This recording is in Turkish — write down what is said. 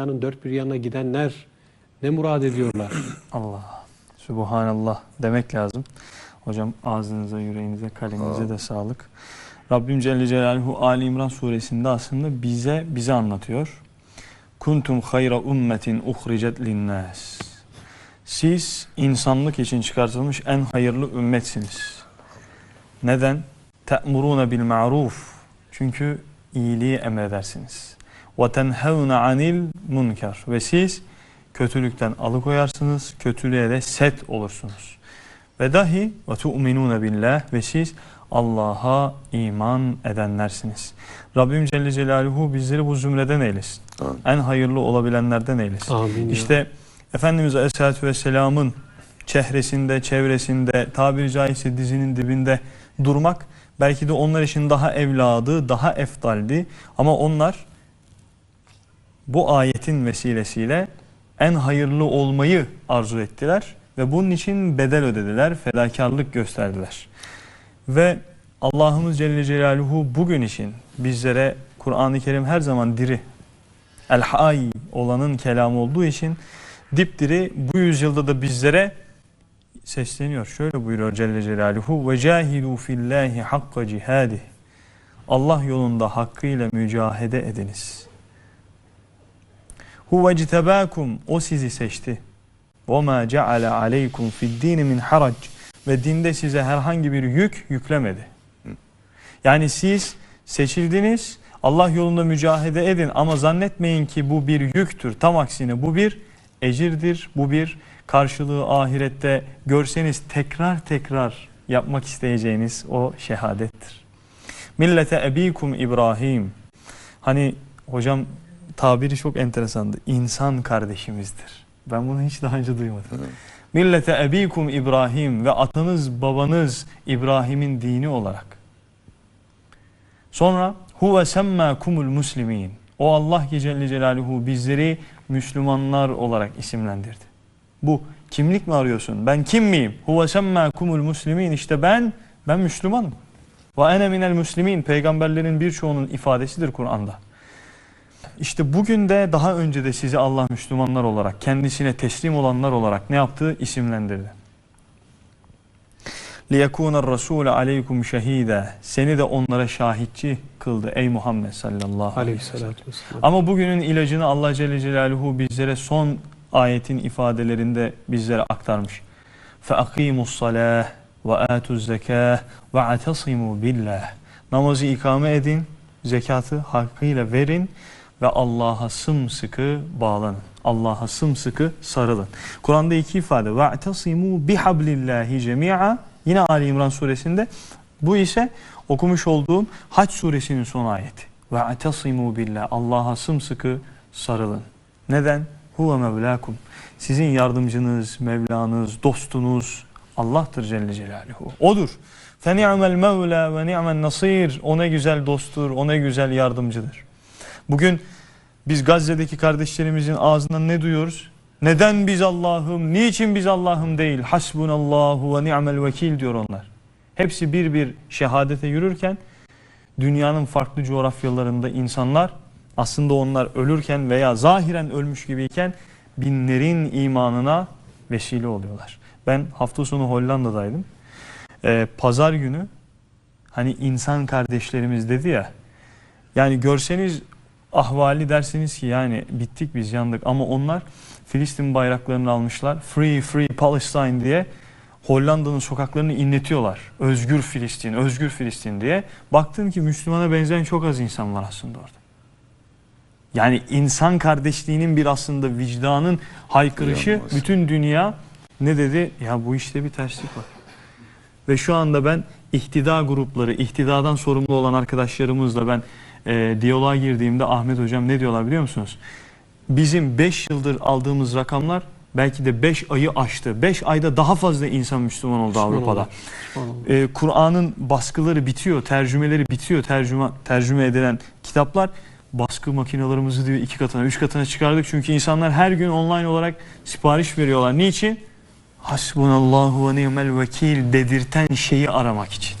dünyanın dört bir yanına gidenler ne murad ediyorlar? Allah. Subhanallah demek lazım. Hocam ağzınıza, yüreğinize, kalbinize de sağlık. Rabbim Celle Celaluhu Ali İmran suresinde aslında bize bize anlatıyor. Kuntum hayra ummetin uhricet linnas. Siz insanlık için çıkartılmış en hayırlı ümmetsiniz. Neden? Te'muruna bil ma'ruf. Çünkü iyiliği emredersiniz. Ve tenhevne anil munkar. Ve siz kötülükten alıkoyarsınız, kötülüğe de set olursunuz. Ve dahi ve tu'minune billah ve siz Allah'a iman edenlersiniz. Rabbim Celle Celaluhu bizleri bu zümreden eylesin. Amin. En hayırlı olabilenlerden eylesin. Amin. ya. İşte Efendimiz Aleyhisselatü Vesselam'ın çehresinde, çevresinde, tabiri caizse dizinin dibinde durmak belki de onlar için daha evladı, daha eftaldi. Ama onlar bu ayetin vesilesiyle en hayırlı olmayı arzu ettiler ve bunun için bedel ödediler, fedakarlık gösterdiler. Ve Allah'ımız Celle Celaluhu bugün için bizlere Kur'an-ı Kerim her zaman diri, el-hay olanın kelamı olduğu için dipdiri bu yüzyılda da bizlere sesleniyor. Şöyle buyuruyor Celle Celaluhu ve cahidu fillahi hakka cihadi. Allah yolunda hakkıyla mücahede ediniz. Huve citebakum o sizi seçti. Ve ma ceale aleykum fid dini min harac ve dinde size herhangi bir yük yüklemedi. Yani siz seçildiniz, Allah yolunda mücahede edin ama zannetmeyin ki bu bir yüktür. Tam aksine bu bir ecirdir, bu bir karşılığı ahirette görseniz tekrar tekrar yapmak isteyeceğiniz o şehadettir. Millete ebikum İbrahim. Hani hocam tabiri çok enteresandı. İnsan kardeşimizdir. Ben bunu hiç daha önce duymadım. Millete ebikum İbrahim ve atanız babanız İbrahim'in dini olarak. Sonra huve semmâkumul muslimin. O Allah Celle Celaluhu bizleri Müslümanlar olarak isimlendirdi. Bu kimlik mi arıyorsun? Ben kim miyim? Huve semmâkumul muslimin. İşte ben, ben Müslümanım. Ve ene minel muslimin. Peygamberlerin birçoğunun ifadesidir Kur'an'da. İşte bugün de daha önce de sizi Allah Müslümanlar olarak, kendisine teslim olanlar olarak ne yaptı? İsimlendirdi. لِيَكُونَ الرَّسُولَ عَلَيْكُمْ شَهِيدًا Seni de onlara şahitçi kıldı ey Muhammed sallallahu aleyhi ve sellem. Aleyhissalatü vesselam. Ama bugünün ilacını Allah Celle Celaluhu bizlere son ayetin ifadelerinde bizlere aktarmış. فَاَقِيمُوا الصَّلَاةِ وَآتُوا الزَّكَاةِ وَاَعْتَصِمُوا بِاللّٰهِ Namazı ikame edin, zekatı hakkıyla verin ve Allah'a sımsıkı bağlanın. Allah'a sımsıkı sarılın. Kur'an'da iki ifade. وَاَعْتَصِمُوا بِحَبْلِ اللّٰهِ جَمِيعًا Yine Ali İmran suresinde. Bu ise okumuş olduğum Haç suresinin son ayeti. وَاَعْتَصِمُوا بِاللّٰhi Allah'a sımsıkı sarılın. Neden? Huve mevlakum. Sizin yardımcınız, Mevlanız, dostunuz Allah'tır Celle Celaluhu. Odur. فَنِعْمَ الْمَوْلَى وَنِعْمَ النَّصِيرُ O ne güzel dosttur, o ne güzel yardımcıdır. Bugün biz Gazze'deki kardeşlerimizin ağzından ne duyuyoruz? Neden biz Allah'ım, niçin biz Allah'ım değil? Hasbunallahu ve ni'mel vekil diyor onlar. Hepsi bir bir şehadete yürürken dünyanın farklı coğrafyalarında insanlar aslında onlar ölürken veya zahiren ölmüş gibiyken binlerin imanına vesile oluyorlar. Ben hafta sonu Hollanda'daydım. Ee, Pazar günü hani insan kardeşlerimiz dedi ya yani görseniz ahvali dersiniz ki yani bittik biz yandık ama onlar Filistin bayraklarını almışlar. Free Free Palestine diye Hollanda'nın sokaklarını inletiyorlar. Özgür Filistin, Özgür Filistin diye. Baktım ki Müslümana benzeyen çok az insan var aslında orada. Yani insan kardeşliğinin bir aslında vicdanın haykırışı bütün dünya ne dedi? Ya bu işte bir terslik var. Ve şu anda ben ihtida grupları, ihtidadan sorumlu olan arkadaşlarımızla ben e, diyaloğa girdiğimde Ahmet Hocam ne diyorlar biliyor musunuz? Bizim 5 yıldır aldığımız rakamlar belki de 5 ayı aştı. 5 ayda daha fazla insan Müslüman oldu Müslüman Avrupa'da. Ee, Kur'an'ın baskıları bitiyor, tercümeleri bitiyor, tercüme, tercüme edilen kitaplar. Baskı makinalarımızı diyor iki katına, üç katına çıkardık. Çünkü insanlar her gün online olarak sipariş veriyorlar. Niçin? Hasbunallahu ve ni'mel vekil dedirten şeyi aramak için.